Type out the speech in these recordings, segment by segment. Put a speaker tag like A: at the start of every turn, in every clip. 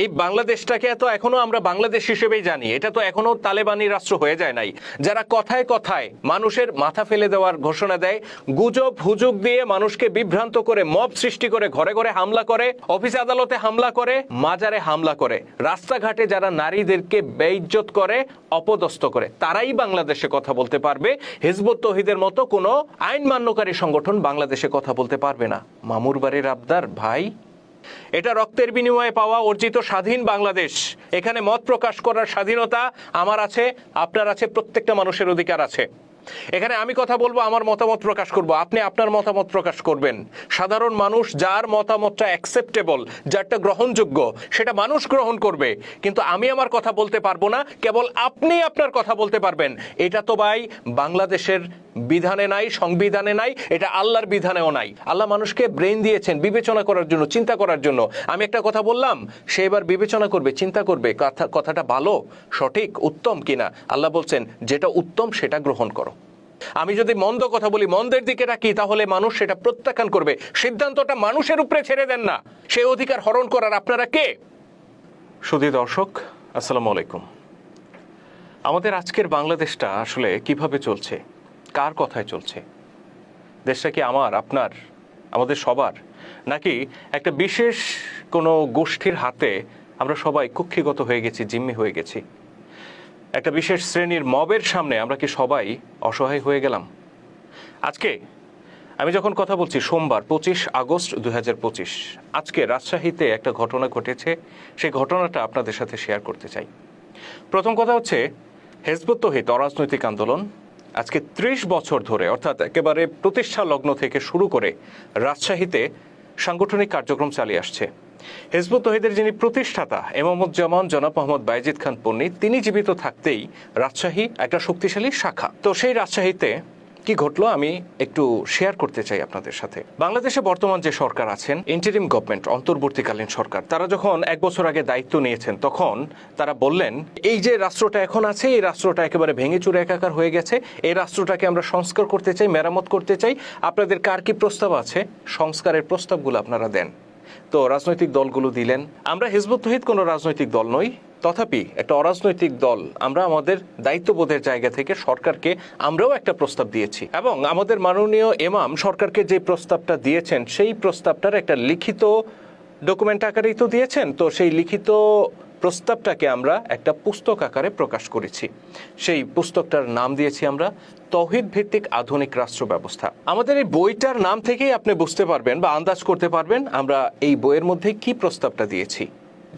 A: এই বাংলাদেশটাকে তো এখনও আমরা বাংলাদেশ হিসেবেই জানি। এটা তো এখনও তালেবানি রাষ্ট্র হয়ে যায় নাই। যারা কথায় কথায় মানুষের মাথা ফেলে দেওয়ার ঘোষণা দেয়, গুজব, হুজুগ দিয়ে মানুষকে বিভ্রান্ত করে, মব সৃষ্টি করে, ঘরে ঘরে হামলা করে, অফিস আদালতে হামলা করে, মাজারে হামলা করে। রাস্তাঘাটে যারা নারীদেরকে বেইজ্জত করে, অপদস্থ করে, তারাই বাংলাদেশে কথা বলতে পারবে। হিজবুত তহিদের মতো কোনো আইন মান্যকারী সংগঠন বাংলাদেশে কথা বলতে পারবে না। মামুর বাড়ির আবদার, ভাই এটা রক্তের বিনিময়ে পাওয়া অর্জিত স্বাধীন বাংলাদেশ। এখানে মত প্রকাশ করার স্বাধীনতা আমার আছে, আপনার আছে, প্রত্যেকটা মানুষের অধিকার আছে। এখানে আমি কথা বলব, আমার মতামত প্রকাশ করব। আপনি আপনার মতামত প্রকাশ করবেন। সাধারণ মানুষ যার মতামতটা অ্যাকসেপ্টেবল যারটা গ্রহণযোগ্য, সেটা মানুষ গ্রহণ করবে। কিন্তু আমি আমার কথা বলতে পারব না, কেবল আপনি আপনার কথা বলতে পারবেন। এটা তো ভাই বাংলাদেশের বিধানে নাই, সংবিধানে নাই, এটা আল্লাহর বিধানেও নাই। আল্লাহ মানুষকে ব্রেন দিয়েছেন বিবেচনা করার জন্য, চিন্তা করার জন্য। আমি একটা কথা বললাম, সে এবার বিবেচনা করবে, চিন্তা করবে, কথা, কথাটা ভালো, সঠিক, উত্তম কিনা? আল্লাহ বলছেন, যেটা উত্তম সেটা গ্রহণ করো। আমি যদি মন্দ কথা বলি, মন্দের দিকে রাখি, তাহলে মানুষ সেটা প্রত্যাখ্যান করবে। সিদ্ধান্তটা মানুষের উপরে ছেড়ে দেন না। সেই অধিকার হরণ করার আপনারা কে? সুধী দর্শক, আসসালামু আলাইকুম। আমাদের আজকের বাংলাদেশটা আসলে কীভাবে চলছে? কার কথায় চলছে? দেশটা কি আমার, আপনার, আমাদের সবার? নাকি একটা বিশেষ কোনো গোষ্ঠীর হাতে আমরা সবাই কুক্ষিগত হয়ে গেছি, জিম্মি হয়ে গেছি? একটা বিশেষ শ্রেণির মবের সামনে আমরা কি সবাই অসহায় হয়ে গেলাম? আজকে আমি যখন কথা বলছি, সোমবার, পঁচিশ আগস্ট দু হাজার পঁচিশ, আজকে রাজশাহীতে একটা ঘটনা ঘটেছে, সেই ঘটনাটা আপনাদের সাথে শেয়ার করতে চাই। প্রথম কথা হচ্ছে, হেজবুত অরাজনৈতিক আন্দোলন আজকে ত্রিশ বছর ধরে, অর্থাৎ একেবারে প্রতিষ্ঠা লগ্ন থেকে শুরু করে রাজশাহীতে সাংগঠনিক কার্যক্রম চালিয়ে আসছে। হেজবুত তহিদের যিনি প্রতিষ্ঠাতা, এমামুজ্জামান জনাব মোহাম্মদ বাইজিদ খান পন্নী, তিনি জীবিত থাকতেই রাজশাহী একটা শক্তিশালী শাখা। তো সেই রাজশাহীতে কি ঘটলো আমি একটু শেয়ার করতে চাই আপনাদের সাথে। বাংলাদেশে বর্তমান যে সরকার আছেন ইন্টারিম গভর্নমেন্ট অন্তর্বর্তীকালীন সরকার, তারা যখন এক বছর আগে দায়িত্ব নিয়েছেন, তখন তারা বললেন, এই যে রাষ্ট্রটা এখন আছে, এই রাষ্ট্রটা একেবারে ভেঙে চুরে একাকার হয়ে গেছে, এই রাষ্ট্রটাকে আমরা সংস্কার করতে চাই, মেরামত করতে চাই। আপনাদের কার কি প্রস্তাব আছে? সংস্কারের প্রস্তাবগুলো আপনারা দেন। তো রাজনৈতিক দলগুলো দিলেন। আমরা হিজবুত তহিদ কোনো রাজনৈতিক দল নই, তথাপি একটা অরাজনৈতিক দল। আমরা আমাদের দায়িত্ববোধের জায়গা থেকে সরকারকে আমরাও একটা প্রস্তাব দিয়েছি। এবং আমাদের মাননীয় এমাম সরকারকে যে প্রস্তাবটা দিয়েছেন, সেই প্রস্তাবটার একটা লিখিত ডকুমেন্ট আকারেই তো দিয়েছেন। তো সেই লিখিত প্রস্তাবটাকে আমরা একটা পুস্তক আকারে প্রকাশ করেছি। সেই পুস্তকটার নাম দিয়েছি আমরা তহিদ ভিত্তিক আধুনিক রাষ্ট্র ব্যবস্থা। আমাদের এই বইটার নাম থেকেই আপনি বুঝতে পারবেন বা আন্দাজ করতে পারবেন আমরা এই বইয়ের মধ্যে কি প্রস্তাবটা দিয়েছি,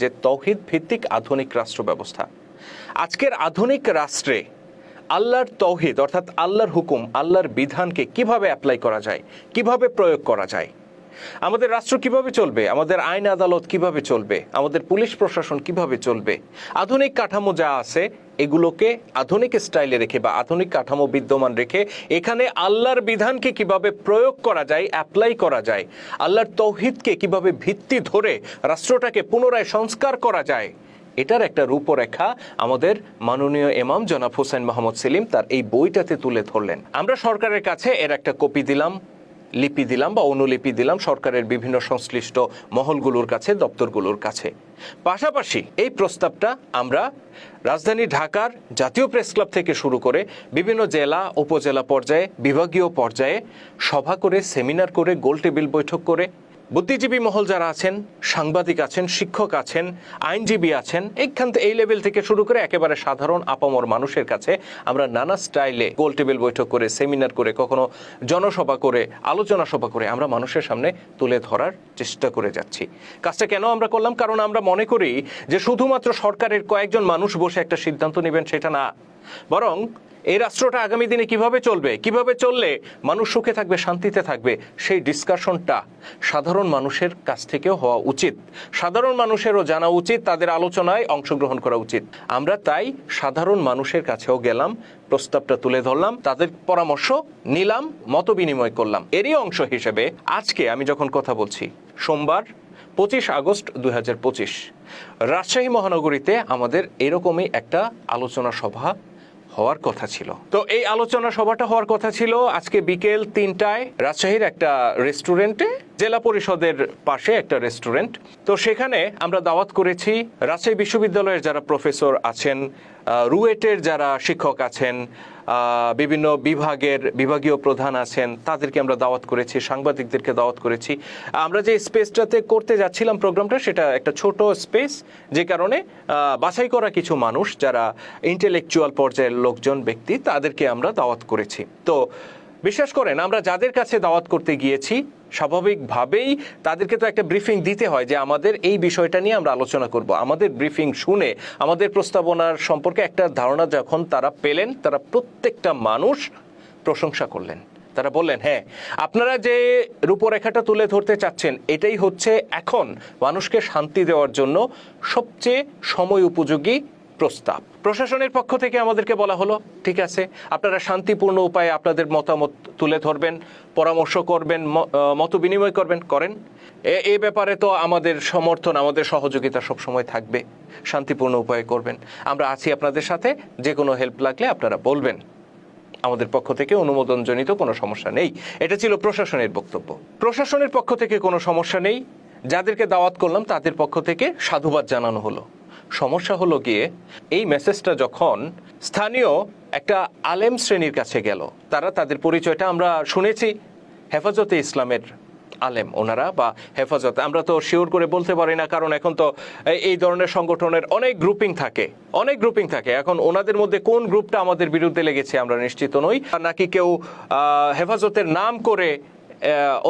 A: যে তহিদ ভিত্তিক আধুনিক রাষ্ট্র ব্যবস্থা। আজকের আধুনিক রাষ্ট্রে আল্লাহর তৌহিদ, অর্থাৎ আল্লাহর হুকুম, আল্লাহর বিধানকে কীভাবে অ্যাপ্লাই করা যায়, কীভাবে প্রয়োগ করা যায়, আমাদের রাষ্ট্র কীভাবে চলবে, আমাদের আইন আদালত কীভাবে চলবে, আমাদের পুলিশ প্রশাসন কীভাবে চলবে, আধুনিক কাঠামো যা আছে এগুলোকে আধুনিক স্টাইলে রেখে বা আধুনিক কাঠামো বিদ্যমান রেখে এখানে আল্লাহর বিধানকে কীভাবে প্রয়োগ করা যায় অ্যাপ্লাই করা যায়, আল্লাহর তৌহিদকে কীভাবে ভিত্তি ধরে রাষ্ট্রটাকে পুনরায় সংস্কার করা যায়, এটার একটা রূপরেখা আমাদের মাননীয় এমাম জনাব হোসেন মোহাম্মদ সেলিম তার এই বইটাতে তুলে ধরলেন। আমরা সরকারের কাছে এর একটা কপি দিলাম। লিপি দিলাম বা অনুলিপি দিলাম সরকারের বিভিন্ন সংশ্লিষ্ট মহলগুলোর কাছে, দপ্তরগুলোর কাছে। পাশাপাশি এই প্রস্তাবটা আমরা রাজধানী ঢাকার জাতীয় প্রেস ক্লাব থেকে শুরু করে বিভিন্ন জেলা, উপজেলা পর্যায়ে, বিভাগীয় পর্যায়ে সভা করে, সেমিনার করে গোল টেবিল বৈঠক করে বুদ্ধিজীবী মহল যারা আছেন, সাংবাদিক আছেন, শিক্ষক আছেন, আইনজীবী আছেন, এইখান থেকে এই লেভেল থেকে শুরু করে একেবারে সাধারণ আপামর মানুষের কাছে আমরা নানা স্টাইলে গোল টেবিল বৈঠক করে, সেমিনার করে, কখনো জনসভা করে, আলোচনা সভা করে আমরা মানুষের সামনে তুলে ধরার চেষ্টা করে যাচ্ছি। কাজটা কেন আমরা করলাম? কারণ আমরা মনে করি যে শুধুমাত্র সরকারের কয়েকজন মানুষ বসে একটা সিদ্ধান্ত নেবেন সেটা না। বরং এই রাষ্ট্রটা আগামী দিনে কীভাবে চলবে? কীভাবে চললে মানুষ সুখে থাকবে, শান্তিতে থাকবে? সেই ডিসকাশনটা সাধারণ মানুষের কাছ থেকেও হওয়া উচিত। সাধারণ মানুষেরও জানা উচিত, তাদের আলোচনায় অংশগ্রহণ করা উচিত। আমরা তাই সাধারণ মানুষের কাছেও গেলাম, প্রস্তাবটা তুলে ধরলাম, তাদের পরামর্শ নিলাম, মত বিনিময় করলাম। এরই অংশ হিসেবে আজকে আমি যখন কথা বলছি, সোমবার পঁচিশ আগস্ট দুই হাজার পঁচিশ, রাজশাহী মহানগরীতে আমাদের এরকমই একটা আলোচনা সভা হওয়ার কথা ছিল। তো এই আলোচনা সভাটা হওয়ার কথা ছিল। আজকে বিকেল তিনটায় রাজশাহীর একটা রেস্টুরেন্টে জেলা পরিষদের পাশে একটা রেস্টুরেন্ট। তো সেখানে আমরা দাওয়াত করেছি রাজশাহী বিশ্ববিদ্যালয়ের যারা প্রফেসর আছেন রুয়েটের যারা শিক্ষক আছেন বিভিন্ন বিভাগের বিভাগীয় প্রধান আছেন, তাদেরকে আমরা দাওয়াত করেছি, সাংবাদিকদেরকে দাওয়াত করেছি। আমরা যে স্পেসটাতে করতে যাচ্ছিলাম প্রোগ্রামটা, সেটা একটা ছোট স্পেস, যে কারণে বাছাই করা কিছু মানুষ, যারা ইন্টেলেকচুয়াল পর্যায়ের লোকজন, ব্যক্তি, তাদেরকে আমরা দাওয়াত করেছি। তো বিশ্বাস করেন, আমরা যাদের কাছে দাওয়াত করতে গিয়েছি স্বাভাবিকভাবেই তাদেরকে তো একটা ব্রিফিং দিতে হয় যে আমাদের এই বিষয়টা নিয়ে আমরা আলোচনা করব। আমাদের ব্রিফিং শুনে আমাদের প্রস্তাবনার সম্পর্কে একটা ধারণা যখন তারা পেলেন, তারা প্রত্যেকটা মানুষ প্রশংসা করলেন। তারা বললেন হ্যাঁ আপনারা যে রূপরেখাটা তুলে ধরতে চাচ্ছেন, এটাই হচ্ছে এখন মানুষকে শান্তি দেওয়ার জন্য সবচেয়ে সময় উপযোগী প্রস্তাব। প্রশাসনের পক্ষ থেকে আমাদেরকে বলা হলো, ঠিক আছে, আপনারা শান্তিপূর্ণ উপায়ে আপনাদের মতামত তুলে ধরবেন, পরামর্শ করবেন মত বিনিময় করবেন, করেন। এ- ব্যাপারে তো আমাদের সমর্থন, আমাদের সহযোগিতা সবসময় থাকবে। শান্তিপূর্ণ উপায়ে করবেন। আমরা আছি আপনাদের সাথে যে কোনো হেল্প লাগলে আপনারা বলবেন। আমাদের পক্ষ থেকে অনুমোদনজনিত কোনো সমস্যা নেই। এটা ছিল প্রশাসনের বক্তব্য। প্রশাসনের পক্ষ থেকে কোনো সমস্যা নেই। যাদেরকে দাওয়াত করলাম, তাদের পক্ষ থেকে সাধুবাদ জানানো হলো। সমস্যা হলো গিয়ে এই মেসেজটা যখন স্থানীয় একটা আলেম শ্রেণির কাছে গেল, তারা তাদের পরিচয়টা আমরা শুনেছি। হেফাজতে ইসলামের আলেম ওনারা বা হেফাজত, আমরা তো শিওর করে বলতে পারি না, কারণ এখন তো এই- ধরনের সংগঠনের অনেক গ্রুপিং থাকে, অনেক গ্রুপিং থাকে। এখন ওনাদের মধ্যে কোন গ্রুপটা আমাদের বিরুদ্ধে লেগেছে আমরা নিশ্চিত নই। নাকি কেউ হেফাজতের নাম করে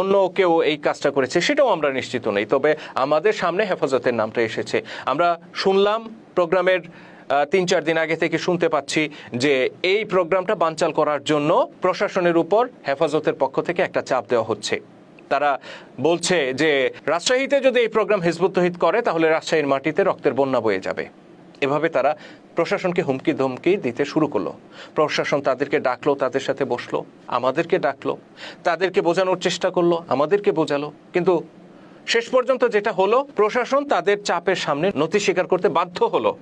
A: অন্য কেউ এই কাজটা করেছে সেটাও আমরা নিশ্চিত নই। তবে আমাদের সামনে হেফাজতের নামটা এসেছে। আমরা শুনলাম প্রোগ্রামের তিন চার দিন আগে থেকে শুনতে পাচ্ছি যে এই প্রোগ্রামটা বানচাল করার জন্য প্রশাসনের উপর হেফাজতের পক্ষ থেকে একটা চাপ দেওয়া হচ্ছে। তারা বলছে যে, রাজশাহীতে যদি এই প্রোগ্রাম হিজবুত করে, তাহলে রাজশাহীর মাটিতে রক্তের বন্যা বয়ে যাবে। এভাবে তারা প্রশাসনকে হুমকি ধমকি দিতে শুরু করল। প্রশাসন তাদেরকে ডাকলো, তাদের সাথে বসল, আমাদেরকে ডাকলো, তাদেরকে বোঝানোর চেষ্টা করল, আমাদেরকে বোঝালো। কিন্তু শেষ পর্যন্ত যেটা হলো, প্রশাসন তাদের চাপের সামনে নথি স্বীকার করতে বাধ্য হলো।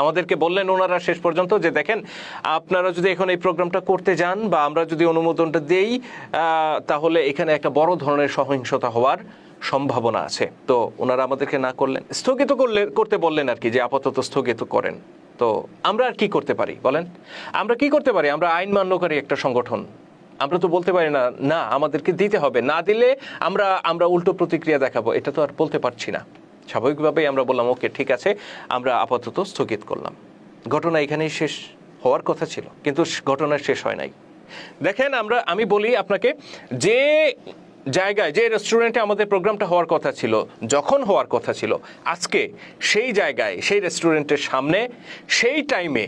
A: আমাদেরকে বললেন ওনারা শেষ পর্যন্ত যে, দেখেন, আপনারা যদি এখন এই প্রোগ্রামটা করতে যান বা আমরা যদি অনুমোদনটা দেই তাহলে এখানে একটা বড় ধরনের সহিংসতা হওয়ার সম্ভাবনা আছে। তো ওনারা আমাদেরকে না করলেন, স্থগিত করলে, করতে বললেন আর কি যে, আপাতত স্থগিত করেন। তো আমরা আর কি করতে পারি, বলেন? আমরা কি করতে পারি? আমরা আইন মান্যকারী একটা সংগঠন। আমরা তো বলতে পারি না না, আমাদেরকে দিতে হবে। না দিলে আমরা আমরা উল্টো প্রতিক্রিয়া দেখাবো, এটা তো আর বলতে পারছি না। স্বাভাবিকভাবেই আমরা বললাম, ওকে, ঠিক আছে। আমরা আপাতত স্থগিত করলাম। ঘটনা এখানেই শেষ হওয়ার কথা ছিল, কিন্তু ঘটনা শেষ হয় নাই। দেখেন, আমরা, আমি বলি আপনাকে, যে জায়গায়, যে রেস্টুরেন্টে আমাদের প্রোগ্রামটা হওয়ার কথা ছিল, যখন হওয়ার কথা ছিল, আজকে সেই জায়গায়, সেই রেস্টুরেন্টের সামনে, সেই টাইমে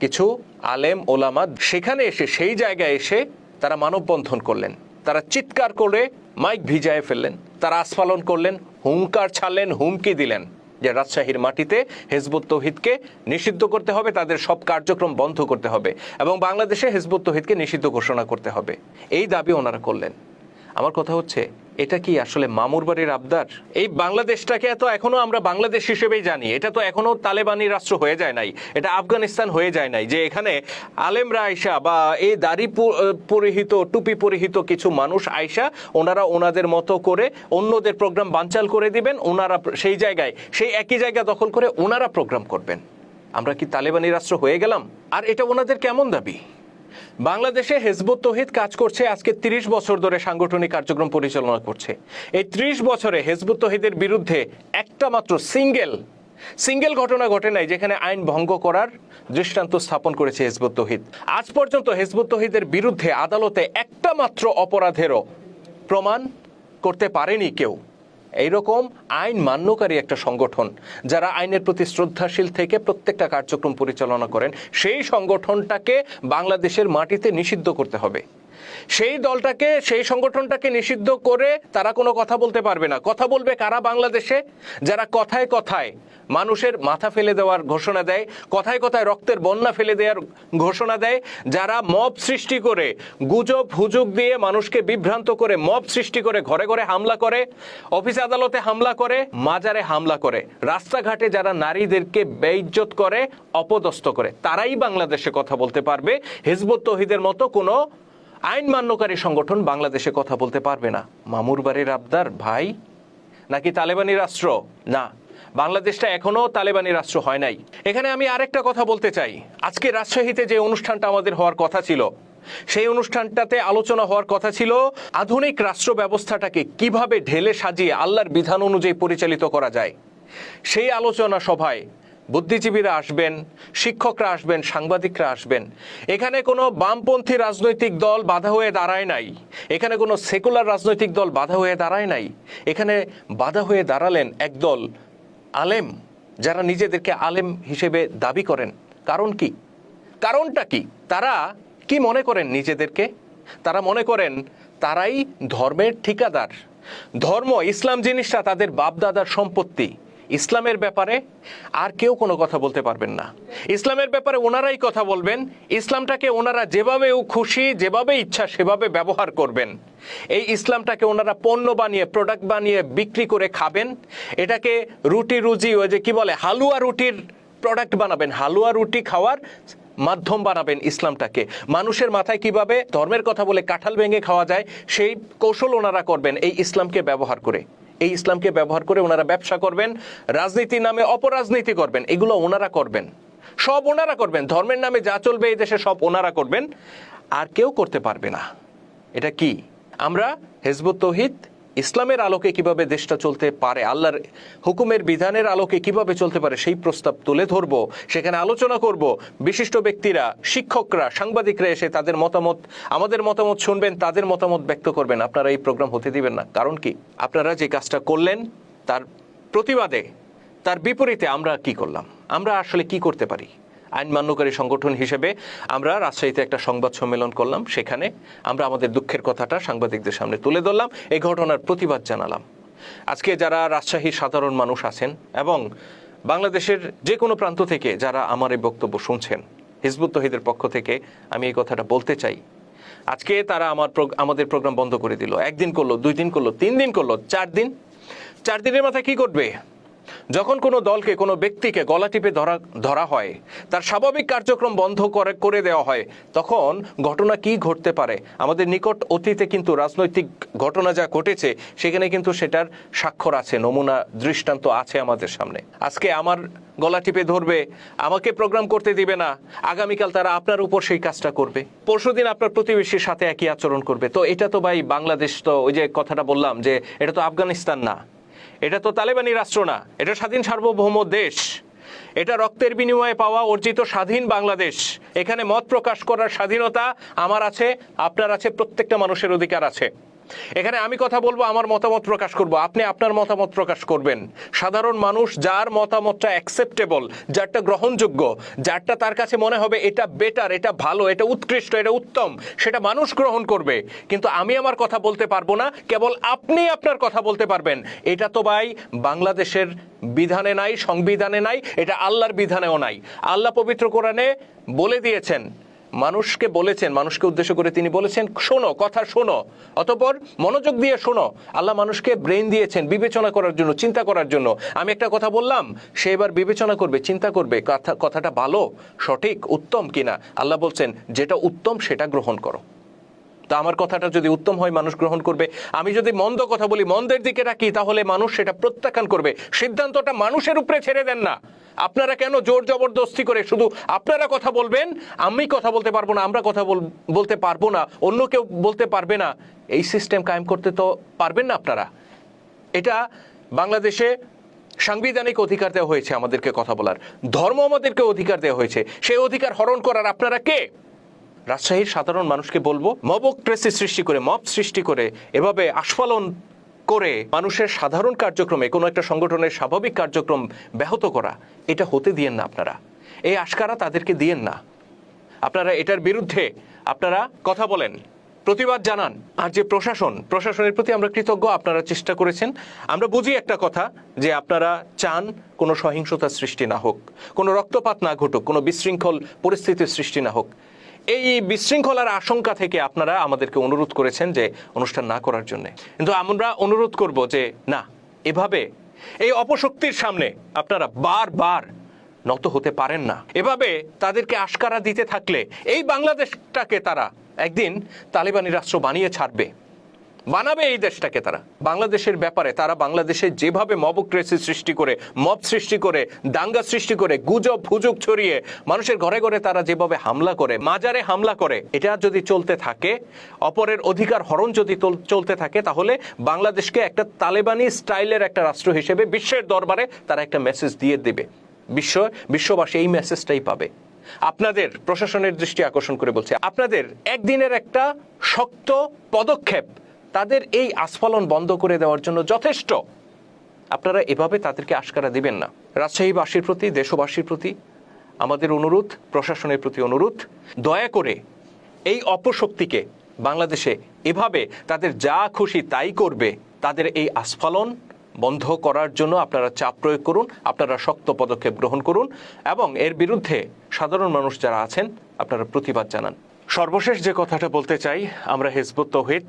A: কিছু আলেম, ওলামা সেখানে এসে, সেই জায়গায় এসে তারা মানববন্ধন করলেন। তারা চিৎকার করে মাইক ভিজায় ফেললেন। তারা আস্ফালন করলেন, হুঙ্কার ছাড়লেন, হুমকি দিলেন যে রাজশাহীর মাটিতে হেজবুত তৌহিদকে নিষিদ্ধ করতে হবে, তাদের সব কার্যক্রম বন্ধ করতে হবে এবং বাংলাদেশে হেজবুত তৌহিদকে নিষিদ্ধ ঘোষণা করতে হবে। এই দাবি ওনারা করলেন। আমার কথা হচ্ছে, এটা কি আসলে মামুর বাড়ির আবদার? এই বাংলাদেশটাকে তো এখনও আমরা বাংলাদেশ হিসেবেই জানি। এটা তো এখনও তালেবানি রাষ্ট্র হয়ে যায় নাই। এটা আফগানিস্তান হয়ে যায় নাই। যে এখানে আলেমরা আয়সা বা এই দাড়ি পরিহিত, টুপি পরিহিত কিছু মানুষ আয়সা ওনারা ওনাদের মতো করে অন্যদের প্রোগ্রাম বানচাল করে দিবেন, ওনারা সেই জায়গায়, সেই একই জায়গা দখল করে ওনারা প্রোগ্রাম করবেন। আমরা কি তালেবানি রাষ্ট্র হয়ে গেলাম? আর এটা ওনাদের কেমন দাবি? বাংলাদেশে হেজবুত তহিদ কাজ করছে, আজকে ৩০ বছর ধরে সাংগঠনিক কার্যক্রম পরিচালনা করছে। এই ৩০ বছরে হেজবুত তহিদের বিরুদ্ধে একটা মাত্র সিঙ্গেল সিঙ্গেল ঘটনা ঘটে নাই যেখানে আইন ভঙ্গ করার দৃষ্টান্ত স্থাপন করেছে হেজবুত তহিদ। আজ পর্যন্ত হেজবুত তহিদের বিরুদ্ধে আদালতে একটা মাত্র অপরাধেরও প্রমাণ করতে পারেনি কেউ। এইরকম আইন মান্যকারী একটা সংগঠন, যারা আইনের প্রতি শ্রদ্ধাশীল থেকে প্রত্যেকটা কার্যক্রম পরিচালনা করেন, সেই সংগঠনটাকে বাংলাদেশের মাটিতে নিষিদ্ধ করতে হবে। সেই দলটাকে, সেই সংগঠনটাকে নিষিদ্ধ করে তারা কোনো কথা বলতে পারবে না। কথা বলবে কারা? বাংলাদেশে। যারা কথায় কথায় মানুষের মাথা ফেলে দেওয়ার ঘোষণা দেয়, কথায় কথায় রক্তের বন্যা ফেলে দেওয়ার ঘোষণা দেয়, যারা মব সৃষ্টি করে, গুজব হুজুক দিয়ে মানুষকে বিভ্রান্ত করে, মব সৃষ্টি করে, ঘরে ঘরে হামলা করে, অফিস আদালতে হামলা করে, মাজারে হামলা করে, রাস্তাঘাটে যারা নারীদেরকে বেইজ্জত করে, অপদস্থ করে, তারাই বাংলাদেশে কথা বলতে পারবে। হিজবুত তহিদের মতো কোনো আইন মান্যকারী সংগঠন বাংলাদেশে কথা বলতে পারবে না। মামুর বাড়ির আবদার, ভাই? নাকি তালেবানি রাষ্ট্র? না। বাংলাদেশটা এখনও তালেবানি রাষ্ট্র হয় নাই। এখানে আমি আরেকটা কথা বলতে চাই। আজকে রাজশাহীতে যে অনুষ্ঠানটা আমাদের হওয়ার কথা ছিল, সেই অনুষ্ঠানটাতে আলোচনা হওয়ার কথা ছিল আধুনিক রাষ্ট্র ব্যবস্থাটাকে কীভাবে ঢেলে সাজিয়ে আল্লাহর বিধান অনুযায়ী পরিচালিত করা যায়। সেই আলোচনা সভায় বুদ্ধিজীবীরা আসবেন, শিক্ষকরা আসবেন, সাংবাদিকরা আসবেন। এখানে কোনো বামপন্থী রাজনৈতিক দল বাধা হয়ে দাঁড়ায় নাই। এখানে কোনো সেকুলার রাজনৈতিক দল বাধা হয়ে দাঁড়ায় নাই। এখানে বাধা হয়ে দাঁড়ালেন একদল আলেম, যারা নিজেদেরকে আলেম হিসেবে দাবি করেন। কারণ কি? কারণটা কি? তারা কি মনে করেন নিজেদেরকে? তারা মনে করেন তারাই ধর্মের ঠিকাদার। ধর্ম, ইসলাম জিনিসটা তাদের বাপদাদার সম্পত্তি। ইসলামের ব্যাপারে আর কেউ কোনো কথা বলতে পারবেন না। ইসলামের ব্যাপারে ওনারাই কথা বলবেন, ইসলামটাকে ওনারা যেভাবে খুশি, যেভাবে ইচ্ছা সেভাবে ব্যবহার করবেন। এই ইসলামটাকে ওনারা পণ্য বানিয়ে প্রোডাক্ট বানিয়ে বিক্রি করে খাবেন। এটাকে রুটি রুজি ওই যে কি বলে, হালুয়া রুটির প্রোডাক্ট বানাবেন। হালুয়া রুটি খাওয়ার মাধ্যম বানাবেন ইসলামটাকে। মানুষের মাথায় কীভাবে ধর্মের কথা বলে কাঁঠাল ভেঙে খাওয়া যায়, সেই কৌশল ওনারা করবেন এই ইসলামকে ব্যবহার করে। এই ইসলামকে ব্যবহার করে ওনারা ব্যবসা করবেন, রাজনীতির নামে অপরাজনীতি করবেন, এগুলো ওনারা করবেন। সব ওনারা করবেন, ধর্মের নামে যা চলবে এই দেশে সব ওনারা করবেন। আর কেউ করতে পারবে না। এটা কি? আমরা হেজবুত তৌহিদ ইসলামের আলোকে কীভাবে দেশটা চলতে পারে, আল্লাহর হুকুমের বিধানের আলোকে কীভাবে চলতে পারে, সেই প্রস্তাব তুলে ধরব, সেখানে আলোচনা করব। বিশিষ্ট ব্যক্তিরা, শিক্ষকরা, সাংবাদিকরা এসে তাদের মতামত, আমাদের মতামত শুনবেন, তাদের মতামত ব্যক্ত করবেন। আপনারা এই প্রোগ্রাম হতে দিবেন না। কারণ কি? আপনারা যে কাজটা করলেন, তার প্রতিবাদে, তার বিপরীতে আমরা কি করলাম? আমরা আসলে কি করতে পারি? আইন মান্যকারী সংগঠন হিসেবে আমরা রাজশাহীতে একটা সংবাদ সম্মেলন করলাম। সেখানে আমরা আমাদের দুঃখের কথাটা সাংবাদিকদের সামনে তুলে ধরলাম। এই ঘটনার প্রতিবাদ জানালাম। আজকে যারা রাজশাহীর সাধারণ মানুষ আছেন এবং বাংলাদেশের যে কোনো প্রান্ত থেকে যারা আমার এই বক্তব্য শুনছেন, হিজবুত তহিদের পক্ষ থেকে আমি এই কথাটা বলতে চাই। আজকে তারা আমার আমাদের প্রোগ্রাম বন্ধ করে দিল। একদিন করল, দুই দিন করল, তিন দিন করল, চার দিন। চার দিনের মাথায় কি করবে যখন কোনো দলকে, কোনো ব্যক্তিকে গলা টিপে ধরা ধরা হয়, তার স্বাভাবিক কার্যক্রম বন্ধ করে করে দেওয়া হয়, তখন ঘটনা কি ঘটতে পারে? আমাদের নিকট অতীতে কিন্তু রাজনৈতিক ঘটনা যা ঘটেছে, সেখানে কিন্তু সেটার স্বাক্ষর আছে, নমুনা, দৃষ্টান্ত আছে আমাদের সামনে। আজকে আমার গলা টিপে ধরবে, আমাকে প্রোগ্রাম করতে দিবে না, আগামীকাল তারা আপনার উপর সেই কাজটা করবে। পরশুদিন আপনার প্রতিবেশীর সাথে একই আচরণ করবে। তো এটা তো ভাই বাংলাদেশ, তো ওই যে কথাটা বললাম যে, এটা তো আফগানিস্তান না। এটা তো তালেবানি রাষ্ট্র না, এটা স্বাধীন সার্বভৌম দেশ। এটা রক্তের বিনিময়ে পাওয়া অর্জিত স্বাধীন বাংলাদেশ। এখানে মত প্রকাশ করার স্বাধীনতা আমার আছে, আপনার আছে, প্রত্যেকটা মানুষের অধিকার আছে। এখানে আমি কথা বলব, আমার মতামত প্রকাশ করব। আপনি আপনার মতামত প্রকাশ করবেন। সাধারণ মানুষ যার মতামতটা অ্যাকসেপ্টেবল যারটা গ্রহণযোগ্য, যারটা তার কাছে মনে হবে এটা বেটার এটা ভালো, এটা উৎকৃষ্ট, এটা উত্তম, সেটা মানুষ গ্রহণ করবে। কিন্তু আমি আমার কথা বলতে পারব না, কেবল আপনি আপনার কথা বলতে পারবেন। এটা তো ভাই বাংলাদেশের বিধানে নাই, সংবিধানে নাই, এটা আল্লাহর বিধানেও নাই। আল্লাহ পবিত্র কোরআনে বলে দিয়েছেন মানুষকে বলেছেন, মানুষকে উদ্দেশ্য করে তিনি বলেছেন, শোনো, কথা শোনো। অতপর মনোযোগ দিয়ে শোনো। আল্লাহ মানুষকে ব্রেন দিয়েছেন বিবেচনা করার জন্য, চিন্তা করার জন্য। আমি একটা কথা বললাম, সে এবার বিবেচনা করবে, চিন্তা করবে, কথা, কথাটা ভালো, সঠিক, উত্তম কিনা। আল্লাহ বলছেন, যেটা উত্তম সেটা গ্রহণ করো। তা আমার কথাটা যদি উত্তম হয়, মানুষ গ্রহণ করবে। আমি যদি মন্দ কথা বলি, মন্দের দিকে রাখি, তাহলে মানুষ সেটা প্রত্যাখ্যান করবে। সিদ্ধান্তটা মানুষের উপরে ছেড়ে দেন না। আপনারা কেন জোর জবরদস্তি করে শুধু আপনারা কথা বলবেন, আমি কথা বলতে পারব না, আমরা কথা বল- বলতে পারব না, অন্য কেউ বলতে পারবে না। এই সিস্টেম কায়েম করতে তো পারবেন না আপনারা। এটা বাংলাদেশে সাংবিধানিক অধিকার দেওয়া হয়েছে আমাদেরকে কথা বলার। ধর্ম আমাদেরকে অধিকার দেওয়া হয়েছে। সেই অধিকার হরণ করার আপনারা কে? রাজশাহীর সাধারণ মানুষকে বলব মবক্রেসি সৃষ্টি করে, মব সৃষ্টি করে, এভাবে আস্ফালন করে মানুষের সাধারণ কার্যক্রমে কোনো একটা সংগঠনের স্বাভাবিক কার্যক্রম ব্যাহত করা, এটা হতে দিয়েন না আপনারা। এই আশকারা তাদেরকে দিয়েন না। আপনারা এটার বিরুদ্ধে আপনারা কথা বলেন, প্রতিবাদ জানান, আর যে প্রশাসন, প্রশাসনের প্রতি আমরা কৃতজ্ঞ, আপনারা চেষ্টা করেছেন। আমরা বুঝি একটা কথা, যে আপনারা চান কোনো সহিংসতার সৃষ্টি না হোক, কোনো রক্তপাত না ঘটুক, কোনো বিশৃঙ্খল পরিস্থিতির সৃষ্টি না হোক। এই বিশৃঙ্খলার আশঙ্কা থেকে আপনারা আমাদেরকে অনুরোধ করেছেন যে অনুষ্ঠান না করার জন্য। কিন্তু আমরা অনুরোধ করব যে, না, এভাবে এই অপশক্তির সামনে আপনারা বারবার নত হতে পারেন না। এভাবে তাদেরকে আশকারা দিতে থাকলে এই বাংলাদেশটাকে তারা একদিন তালেবানি রাষ্ট্র বানিয়ে ছাড়বে। বানাবে এই দেশটাকে তারা। বাংলাদেশের ব্যাপারে তারা বাংলাদেশে যেভাবে মবক্রেসি সৃষ্টি করে মব সৃষ্টি করে, দাঙ্গা সৃষ্টি করে, গুজব ফুজুগ ছড়িয়ে মানুষের ঘরে ঘরে তারা যেভাবে হামলা করে, মাজারে হামলা করে, এটা যদি চলতে থাকে, অপরের অধিকার হরণ যদি চলতে থাকে, তাহলে বাংলাদেশকে একটা তালেবানি স্টাইলের একটা রাষ্ট্র হিসেবে বিশ্বের দরবারে তারা একটা মেসেজ দিয়ে দেবে। বিশ্ব, বিশ্ববাসী এই মেসেজটাই পাবে। আপনাদের প্রশাসনের দৃষ্টি আকর্ষণ করে বলছে, আপনাদের একদিনের একটা শক্ত পদক্ষেপ তাদের এই আস্ফলন বন্ধ করে দেওয়ার জন্য যথেষ্ট। আপনারা এভাবে তাদেরকে আশকারা দিবেন না। রাজশাহীবাসীর প্রতি, দেশবাসীর প্রতি আমাদের অনুরোধ, প্রশাসনের প্রতি অনুরোধ, দয়া করে এই অপশক্তিকে বাংলাদেশে এভাবে তাদের যা খুশি তাই করবে, তাদের এই আস্ফলন বন্ধ করার জন্য আপনারা চাপ প্রয়োগ করুন, আপনারা শক্ত পদক্ষেপ গ্রহণ করুন এবং এর বিরুদ্ধে সাধারণ মানুষ যারা আছেন, আপনারা প্রতিবাদ জানান। সর্বশেষ যে কথাটা বলতে চাই, আমরা হেজবুত তৌহিদ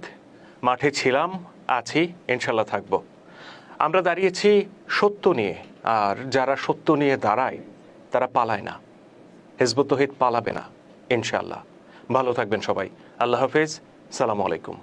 A: মাঠে ছিলাম, আছি, ইনশাল্লাহ থাকব। আমরা দাঁড়িয়েছি সত্য নিয়ে, আর যারা সত্য নিয়ে দাঁড়ায়, তারা পালায় না। হেজবুত পালাবে না, ইনশাল্লাহ। ভালো থাকবেন সবাই। আল্লাহ হাফিজ। সালাম আলাইকুম।